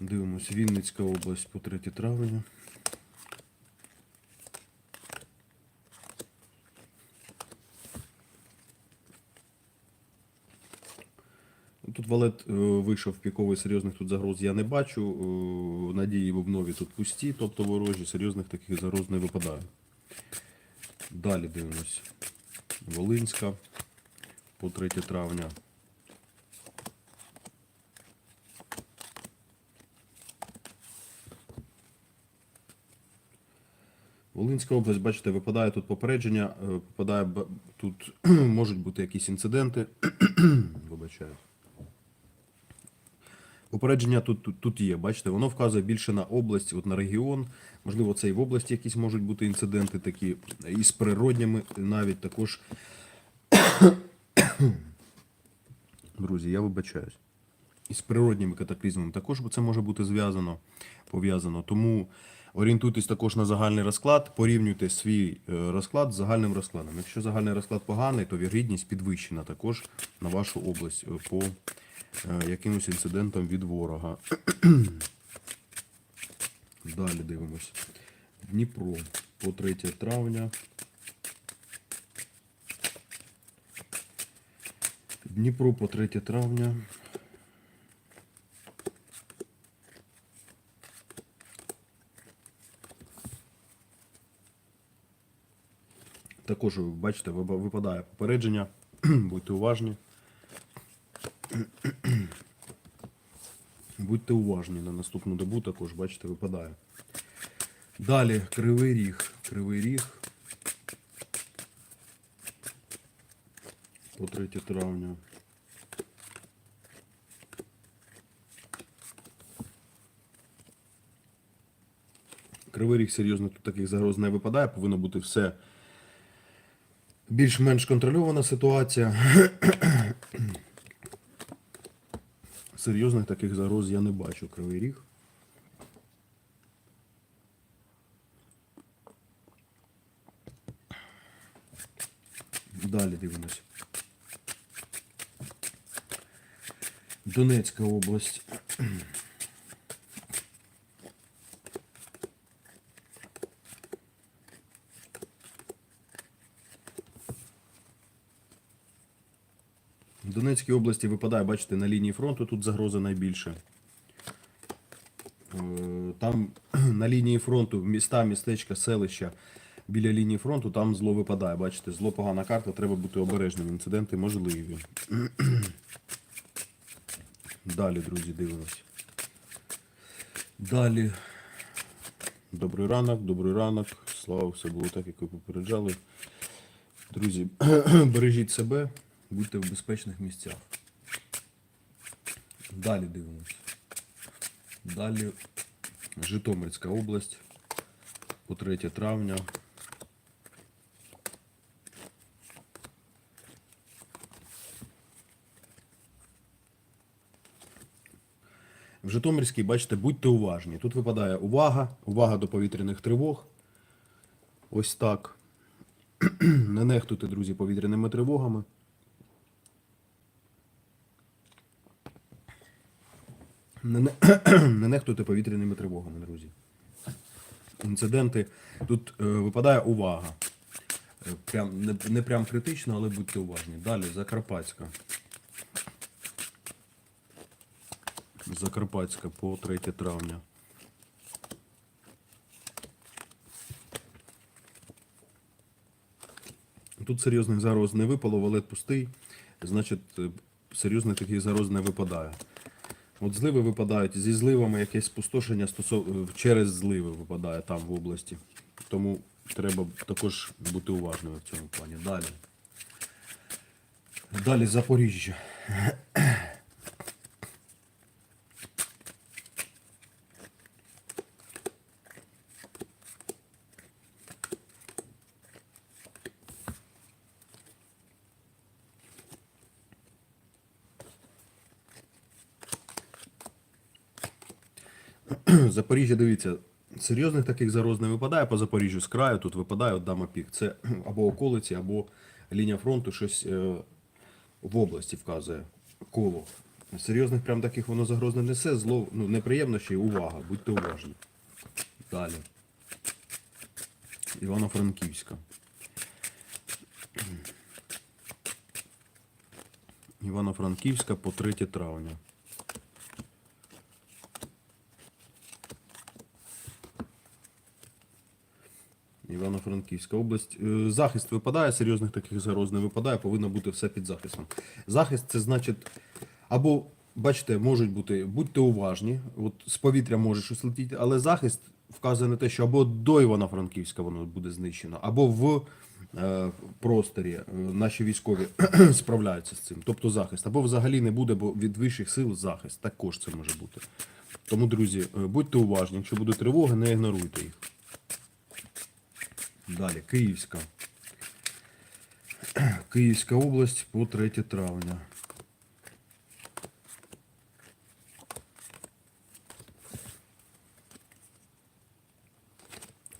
Дивимось, Вінницька область по 3 травня. Тут валет е, вийшов піковий, серйозних тут загроз я не бачу. Е, Надії бубнові тут пусті, тобто ворожі, серйозних таких загроз не випадає. Далі дивимось. Волинська по 3 травня. Волинська область, бачите, випадає тут попередження, е, попадає тут можуть бути якісь інциденти. Вибачаю. Попередження тут, тут, тут є, бачите, воно вказує більше на область, от на регіон. Можливо, це і в області якісь можуть бути інциденти такі, і з природніми навіть також. Друзі, я вибачаюсь. І з природніми катаклізмами також це може бути зв'язано, пов'язано. Тому орієнтуйтесь також на загальний розклад, порівнюйте свій е, розклад з загальним розкладом. Якщо загальний розклад поганий, то вірогідність підвищена також на вашу область е, по е, якимось інцидентам від ворога. Далі дивимось. Дніпро по 3 травня. Дніпро по 3 травня. Також, бачите, випадає попередження. Будьте уважні. Будьте уважні на наступну добу також, бачите, випадає. Далі Кривий Ріг. Кривий Ріг. По 3 травня. Кривий Ріг серйозно тут таких загроз не випадає, повинно бути все більш-менш контрольована ситуація. Серйозних таких загроз я не бачу. Кривий Ріг. Далі дивимось. Донецька область. Донецькій області випадає, бачите, на лінії фронту тут загроза найбільше. Е, Там на лінії фронту міста, містечка, селища біля лінії фронту, там зло випадає. Бачите, зло погана карта, треба бути обережним. Інциденти можливі. Далі, друзі, дивимось. Далі. Добрий ранок, добрий ранок. Слава, все було так, як ви попереджали. Друзі, бережіть себе, будьте в безпечних місцях. Далі дивимось. Далі Житомирська область по 3 травня. В Житомирській, бачите, будьте уважні. Тут випадає увага, увага до повітряних тривог. Ось так. Не нехтуйте, друзі, повітряними тривогами. Не, не, не нехтуйте повітряними тривогами, друзі. Інциденти. Тут е, випадає увага. Е, Прям, не, не прям критично, але будьте уважні. Далі Закарпатська. Закарпатська по 3 травня. Тут серйозних загроз не випало, валет пустий, значить е, серйозних таких загроз не випадає. От зливи випадають, зі зливами якесь спустошення стосов... через зливи випадає там в області. Тому треба також бути уважними в цьому плані. Далі. Далі Запоріжжя. Запоріжжя, дивіться, серйозних таких загроз не випадає по Запоріжжю з краю, тут випадає от дама пік. Це або околиці, або лінія фронту, щось е, в області вказує коло. Серйозних прям таких воно загроз не несе, зло, ну, неприємно ще й увага, будьте уважні. Далі. Івано-Франківська. Івано-Франківська по 3 травня. Івано-Франківська область. Е, Захист випадає, серйозних таких загроз не випадає, повинно бути все під захистом. Захист це значить, або, бачите, можуть бути, будьте уважні, от з повітря може щось летіти, але захист вказує на те, що або до Івано-Франківська воно буде знищено, або в е, просторі е, наші військові справляються з цим. Тобто захист, або взагалі не буде, бо від вищих сил захист також це може бути. Тому, друзі, е, будьте уважні, якщо будуть тривоги, не ігноруйте їх. Далі, Київська. Київська область по 3 травня.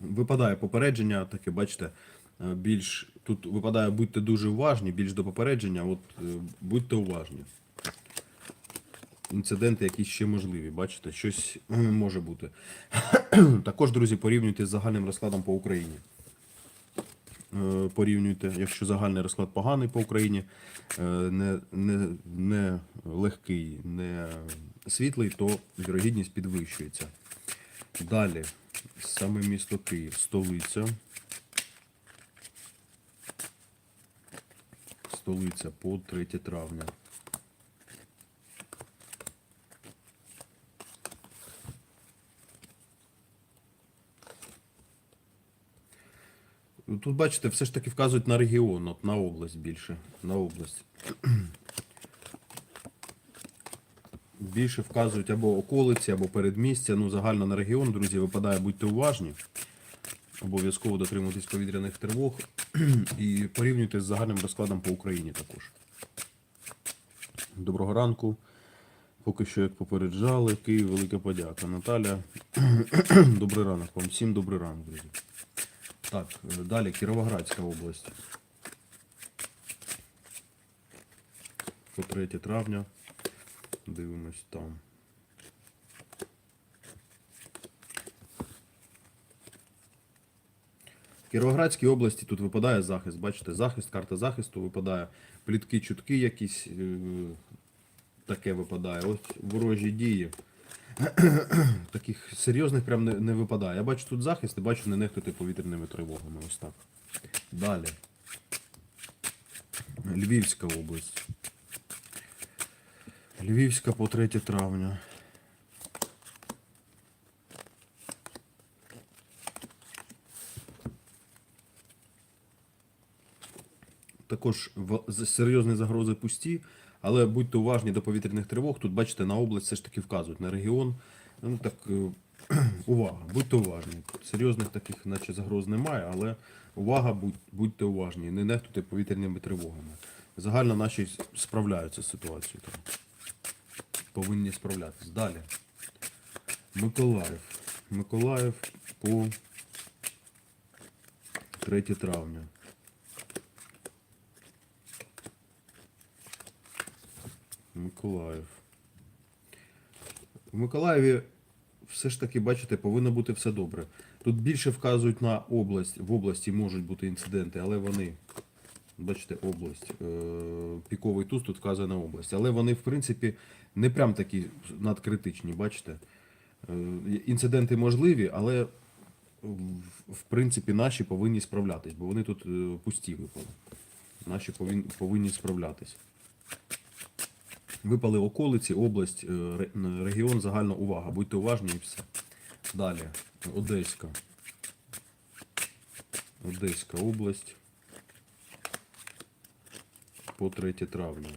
Випадає попередження, таке, бачите, е, більш тут випадає, будьте дуже уважні, більш до попередження, от е, будьте уважні. Інциденти якісь ще можливі, бачите, щось е, може бути. Також, друзі, порівнюйте з загальним розкладом по Україні порівнюйте, якщо загальний розклад поганий по Україні, е, не, не, не легкий, не світлий, то вірогідність підвищується. Далі, саме місто Київ, столиця. Столиця по 3 травня. Тут, бачите, все ж таки вказують на регіон, от на область більше. На область. Більше вказують або околиці, або передмістя. Ну, загально на регіон, друзі, випадає, будьте уважні. Обов'язково дотримуйтесь повітряних тривог і порівнюйте з загальним розкладом по Україні також. Доброго ранку. Поки що, як попереджали, Київ, велика подяка. Наталя, добрий ранок вам. Всім добрий ранок, друзі. Так, далі Кіровоградська область. По 3 травня. Дивимось там. В Кіровоградській області тут випадає захист. Бачите, захист, карта захисту випадає. Плітки, чутки якісь е, таке випадає. Ось ворожі дії. Таких серйозних прям не, не випадає. Я бачу тут захист і бачу не нехтувати повітряними тривогами. Ось так. Далі. Львівська область. Львівська по 3 травня. Також серйозні загрози пусті, але будьте уважні до повітряних тривог. Тут, бачите, на область все ж таки вказують, на регіон. Ну так, е, увага, будьте уважні. Серйозних таких, наче загроз немає, але увага, будь, будьте уважні, не нехтуйте повітряними тривогами. Загально наші справляються з ситуацією. Там. Повинні справлятися. Далі. Миколаїв. Миколаїв по 3 травня. Миколаїв. В Миколаєві все ж таки, бачите, повинно бути все добре. Тут більше вказують на область. В області можуть бути інциденти, але вони, бачите, область. е, Піковий туз тут вказує на область. Але вони, в принципі, не прям такі надкритичні, бачите. Е, Інциденти можливі, але в- принципі наші повинні справлятись, бо вони тут е, пусті випали. Наші повинні справлятись. Випали околиці, область, е, регіон, загальна увага. Будьте уважні і все. Далі. Одеська. Одеська область. По 3 травня.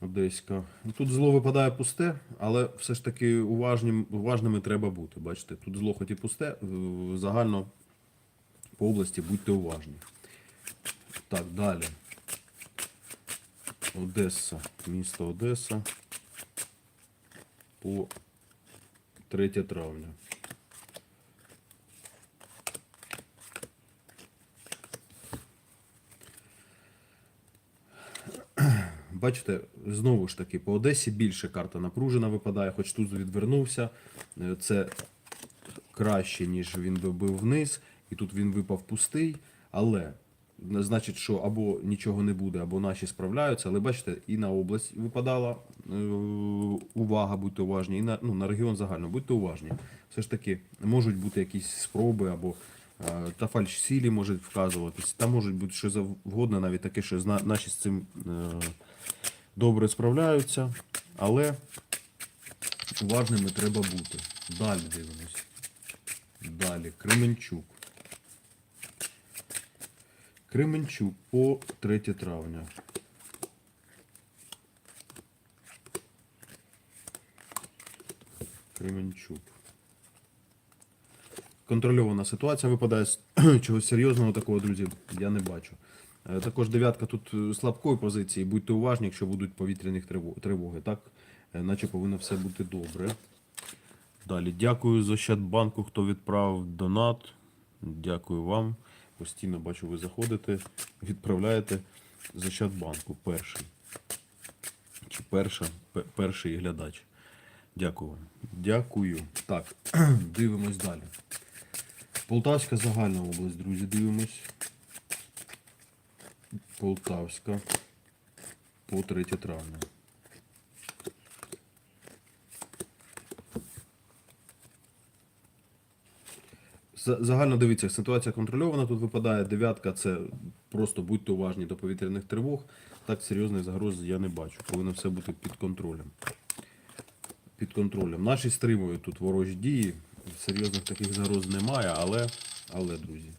Одеська. Ну, Тут зло випадає пусте, але все ж таки уважним, уважними треба бути. Бачите, тут зло хоч і пусте, загально по області будьте уважні. Так, далі. Одеса. Місто Одеса. По 3 травня. бачите, знову ж таки, по Одесі більше карта напружена випадає, хоч тут відвернувся. Е, Це краще, ніж він би бив вниз, і тут він випав пустий. Але значить, що або нічого не буде, або наші справляються. Але бачите, і на область випадала е, увага, будьте уважні, і на, ну, на регіон загально, будьте уважні. Все ж таки, можуть бути якісь спроби або е, та фальшсілі можуть вказуватись. Там можуть бути що завгодно, навіть таке, що наші з цим е, добре справляються, але уважними треба бути. Далі дивимось. Далі. Кременчук. Кременчук по 3 травня. Кременчук. Контрольована ситуація випадає з чогось серйозного такого, друзі, я не бачу. Е, Також дев'ятка тут е, слабкої позиції. Будьте уважні, якщо будуть повітряні тривоги. Так, Е, наче повинно все бути добре. Далі. Дякую з Ощадбанку, хто відправив донат. Дякую вам. Постійно бачу, ви заходите, відправляєте з Ощадбанку. Перший. Чи перша, пе- перший глядач. Дякую вам. Дякую. Так, дивимось далі. Полтавська загальна область, друзі, дивимось. Полтавська по 3 травня. Загально дивіться, ситуація контрольована. Тут випадає дев'ятка. Це просто будьте уважні до повітряних тривог. Так серйозних загроз я не бачу. Повинно все бути під контролем. Під контролем. Наші стримують тут ворожі дії. Серйозних таких загроз немає, але, але, друзі,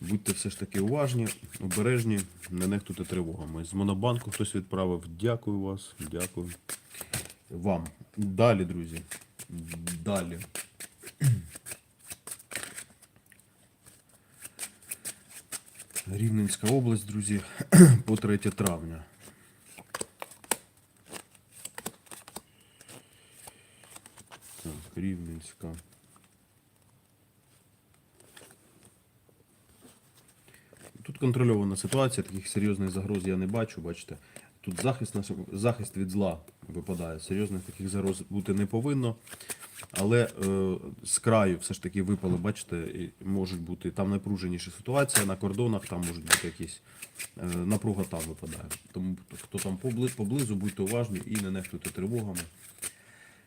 будьте все ж таки уважні, обережні, не нехтуйте тривогами. З Монобанку хтось відправив. Дякую вас, дякую вам. Далі, друзі. Далі. Рівненська область, друзі, по 3 травня. Так, Рівненська. Тут контрольована ситуація, таких серйозних загроз я не бачу, бачите. Тут захист, захист від зла випадає. Серйозних таких загроз бути не повинно. Але е, з краю все ж таки випали, бачите, і можуть бути там напруженіша ситуація, на кордонах там можуть бути якісь е, напруга там випадає. Тому хто там побли- поблизу, будьте уважні і не нехтуйте тривогами.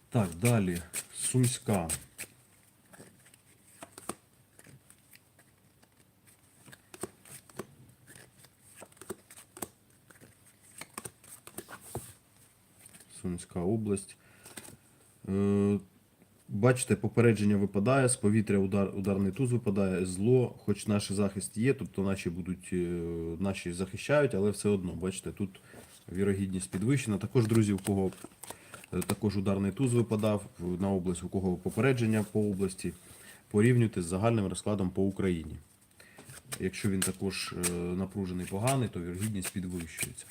Так, далі. Сумська. Сумська область. Е, Бачите, попередження випадає, з повітря удар, ударний туз випадає, зло, хоч наш захист є, тобто наші будуть, е, наші захищають, але все одно, бачите, тут вірогідність підвищена. Також, друзі, у кого е, також ударний туз випадав на область, у кого попередження по області, порівнюйте з загальним розкладом по Україні. Якщо він також е, напружений поганий, то вірогідність підвищується.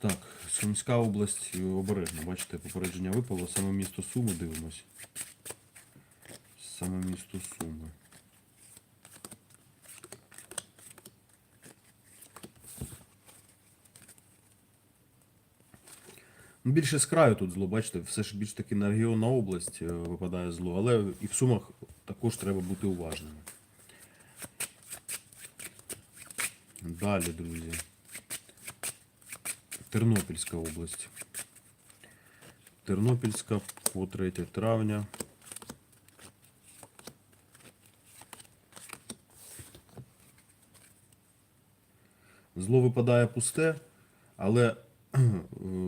Так, Сумська область е, обережно, бачите, попередження випало. Саме місто Суми дивимось. Саме місто Суми. Ну, Більше з краю тут зло, бачите, все ж більш таки на регіон, на область е, випадає зло, але і в Сумах також треба бути уважними. Далі, друзі. Тернопільська область. Тернопільська по 3 травня. Зло випадає пусте, але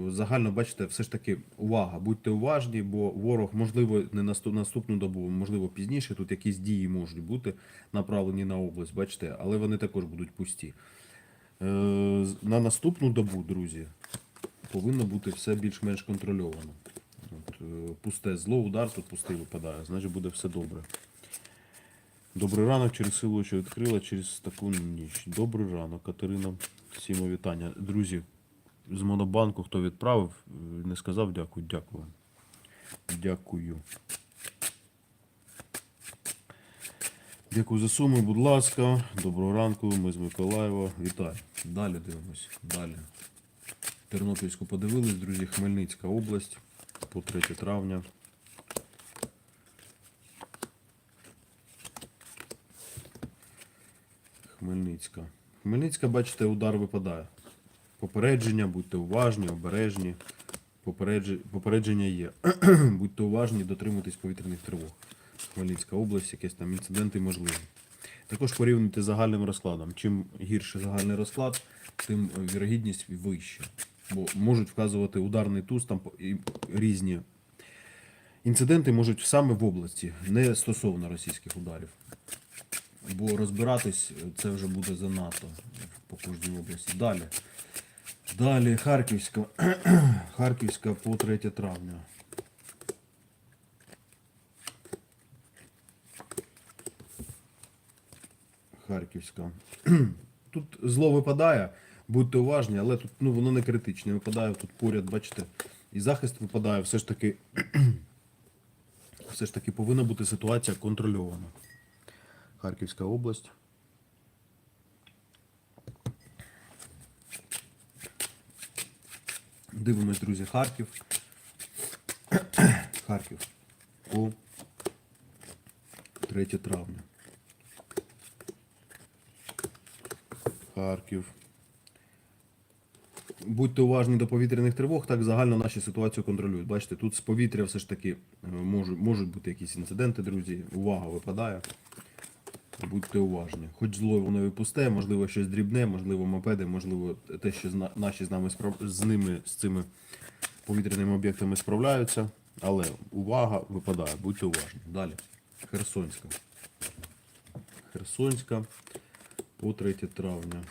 загально бачите, все ж таки увага. Будьте уважні, бо ворог, можливо, не наступ- наступну добу, можливо, пізніше. Тут якісь дії можуть бути направлені на область, бачите, але вони також будуть пусті. Е, На наступну добу, друзі, повинно бути все більш-менш контрольовано. От, е, пусте зло, удар тут пустий випадає, значить буде все добре. Добрий ранок через силу, що відкрила через таку ніч. Добрий ранок, Катерина. Всім вітання. Друзі, з Монобанку, хто відправив, е, не сказав дякую, дякую. Дякую. Дякую за суму, будь ласка. Доброго ранку, ми з Миколаєва. Вітаю. Далі дивимось. Далі. Тернопільську подивились, друзі, Хмельницька область по 3 травня. Хмельницька. Хмельницька, бачите, удар випадає. Попередження, будьте уважні, обережні. Попередж- Попередження є. будьте уважні, дотримуйтесь повітряних тривог. Хмельницька область, якісь там інциденти можливі. Також порівнюйте з загальним розкладом. Чим гірше загальний розклад, тим е, вірогідність вища. Бо можуть вказувати ударний туз, там і різні інциденти можуть саме в області, не стосовно російських ударів. Бо розбиратись е, це вже буде занадто по кожній області. Далі. Далі Харківська. Харківська по 3 травня. Харківська. Тут зло випадає, будьте уважні, але тут ну, воно не критичне. Випадає тут поряд, бачите, і захист випадає, все ж таки. Все ж таки повинна бути ситуація контрольована. Харківська область. Дивимось, друзі, Харків. Харків. По 3 травня. Харків. Будьте уважні до повітряних тривог, так загально наші ситуацію контролюють. Бачите, тут з повітря все ж таки е, можуть, можуть бути якісь інциденти, друзі. Увага випадає. Будьте уважні. Хоч зло воно і пусте, можливо, щось дрібне, можливо, мопеди, можливо, те, що наші з нами справ... з ними, з цими повітряними об'єктами справляються. Але увага випадає, будьте уважні. Далі. Херсонська. Херсонська по 3 травня.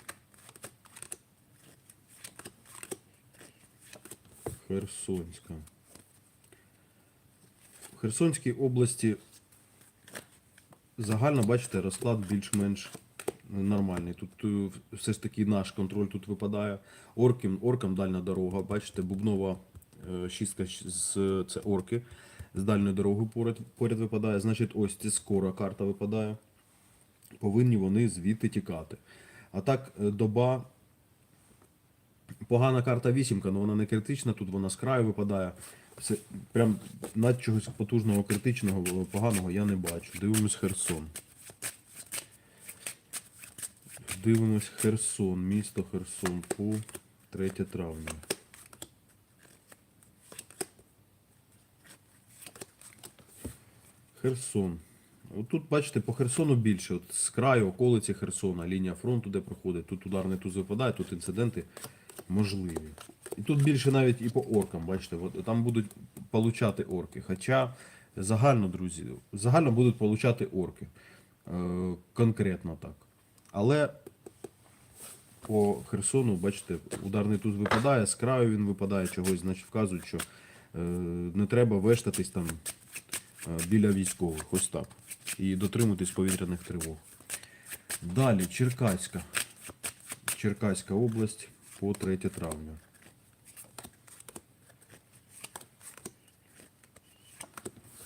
Херсонська. В Херсонській області загально, бачите, розклад більш-менш нормальний. Тут е, все ж таки наш контроль тут випадає. Оркам, оркам дальня дорога, бачите, бубнова е, шістка з це орки. З дальньою дорогою поряд, поряд випадає. Значить, ось це скора карта випадає. Повинні вони звідти тікати. А так, е, доба Погана карта вісімка, але вона не критична, тут вона з краю випадає. Це прям над чогось потужного, критичного, е, поганого я не бачу. Дивимось Херсон. Дивимось Херсон, місто Херсон по 3 травня. Херсон. Тут, бачите, по Херсону більше. От з краю околиці Херсона, лінія фронту, де проходить, тут ударний туз випадає, тут інциденти можливі. І тут більше навіть і по оркам, бачите, от, там будуть получати орки. Хоча загально, друзі, загально будуть получати орки. Е, конкретно так. Але по Херсону, бачите, ударний туз випадає, з краю він випадає чогось, значить вказують, що е, не треба вештатись там біля військових, ось так. І дотримуйтесь повітряних тривог. Далі, Черкаська. Черкаська область по 3 травня.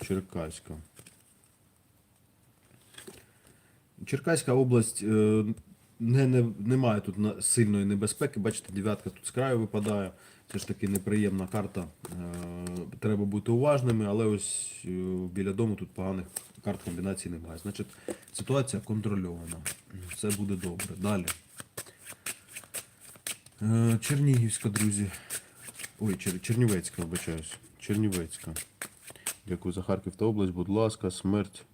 Черкаська. Черкаська область е, не, не, немає тут сильної небезпеки. Бачите, дев'ятка тут з краю випадає. Це ж таки неприємна карта. Е, треба бути уважними, але ось е, біля дому тут поганих карт комбінацій немає. Значить, ситуація контрольована. Все буде добре. Далі. Е, Чернігівська, друзі. Ой, Чер... Чернівецька, вибачаюсь. Чернівецька. Дякую за Харків та область. Будь ласка, смерть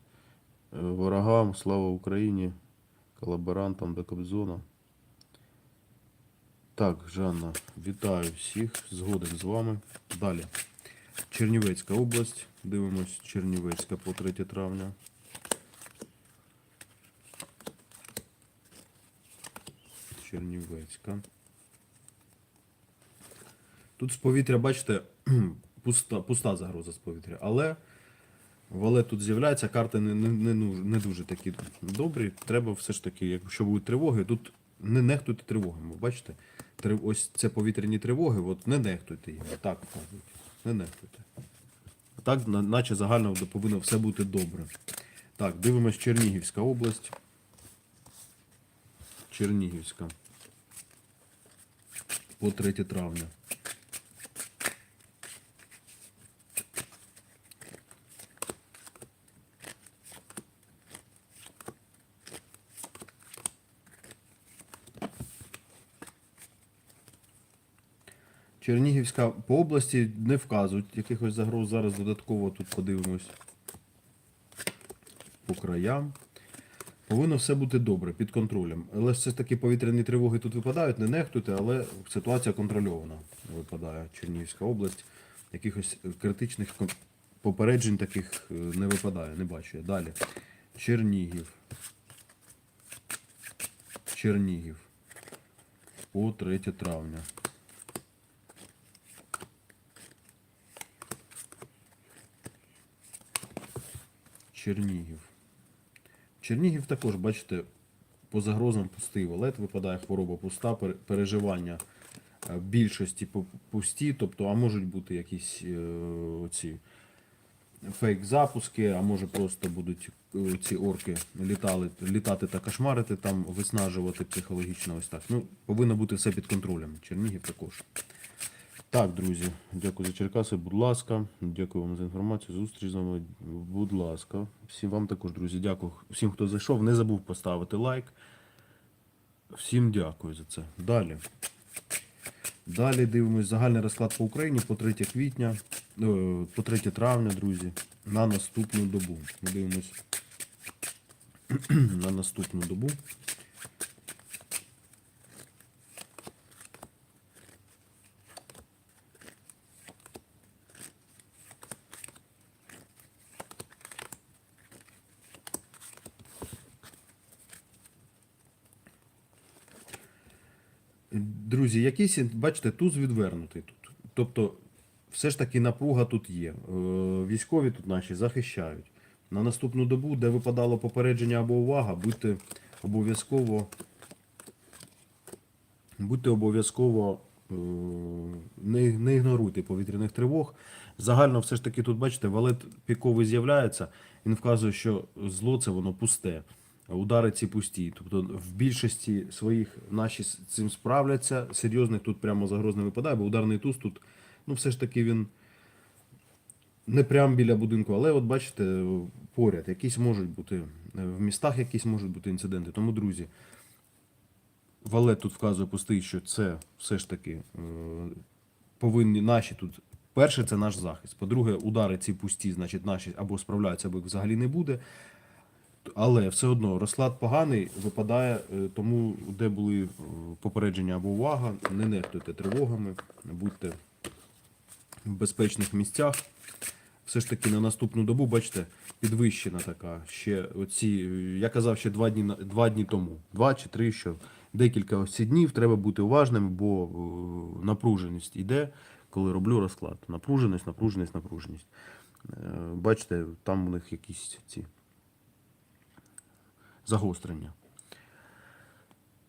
ворогам, слава Україні, колаборантам до Кобзона. Так, Жанна, вітаю всіх. Згоден з вами. Далі. Чернівецька область. Дивимось Чернівецька по 3 травня. Чернівецька. Тут з повітря, бачите, пуста, пуста загроза з повітря. Але, але тут з'являється карти не, не, не, не дуже такі добрі. Треба все ж таки, якщо будуть тривоги, тут не нехтуйте тривогами. Бачите? Трив- Ось це повітряні тривоги, от не нехтуйте їх. Так. Не нехтуйте. Так, наче загально повинно все бути добре. Так, дивимось Чернігівська область. Чернігівська. По 3 травня. Чернігівська по області не вказують якихось загроз. Зараз додатково тут подивимось по краям. Повинно все бути добре, під контролем. Але все ж таки повітряні тривоги тут випадають, не нехтуйте, але ситуація контрольована випадає Чернігівська область. Якихось критичних попереджень таких е, не випадає, не бачу я. Далі. Чернігів. Чернігів. По 3 травня. Чернігів. Чернігів також, бачите, по загрозам пустий валет, випадає хвороба пуста, переживання е, більшості пусті, тобто, а можуть бути якісь е, оці фейк-запуски, а може просто будуть е, ці орки літали, літати та кошмарити, там виснажувати психологічно ось так. Ну, повинно бути все під контролем. Чернігів також. Так, друзі, дякую за Черкаси, будь ласка. Дякую вам за інформацію. Зустріч з вами, будь ласка. Всім вам також, друзі, дякую. Всім, хто зайшов, не забув поставити лайк. Всім дякую за це. Далі. Далі дивимось загальний розклад по Україні по 3 квітня, е, по 3 травня, друзі, на наступну добу. Дивимось на наступну добу. Друзі, якийсь, бачите, туз відвернутий тут. Тобто, все ж таки напруга тут є. Е, Військові тут наші захищають. На наступну добу, де випадало попередження або увага, будьте обов'язково. Будьте обов'язково е, не, не ігноруйте повітряних тривог. Загально все ж таки тут, бачите, валет піковий з'являється. Він вказує, що зло це воно пусте. Удари ці пусті. Тобто в більшості своїх наші з цим справляться. Серйозних тут прямо загроз не випадає, бо ударний туз тут, ну все ж таки він не прямо біля будинку, але от бачите, поряд, якісь можуть бути, е, в містах якісь можуть бути інциденти. Тому, друзі, Валет тут вказує пустий, що це все ж таки е, повинні наші тут. Перше, це наш захист. По-друге, удари ці пусті, значить, наші або справляються, або їх взагалі не буде. Але все одно розклад поганий випадає, е, тому де були е, попередження або увага, не нехтуйте тривогами, будьте в безпечних місцях. Все ж таки на наступну добу, бачите, підвищена така. Ще оці, я казав ще два дні, два дні тому, два чи три, що декілька ось днів треба бути уважним, бо е, напруженість йде, коли роблю розклад. Напруженість, напруженість, напруженість. Бачите, там у них якісь ці загострення.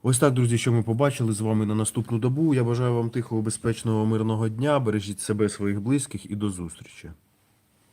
Ось так, друзі, що ми побачили з вами на наступну добу. Я бажаю вам тихого, безпечного, мирного дня. Бережіть себе, своїх близьких і до зустрічі.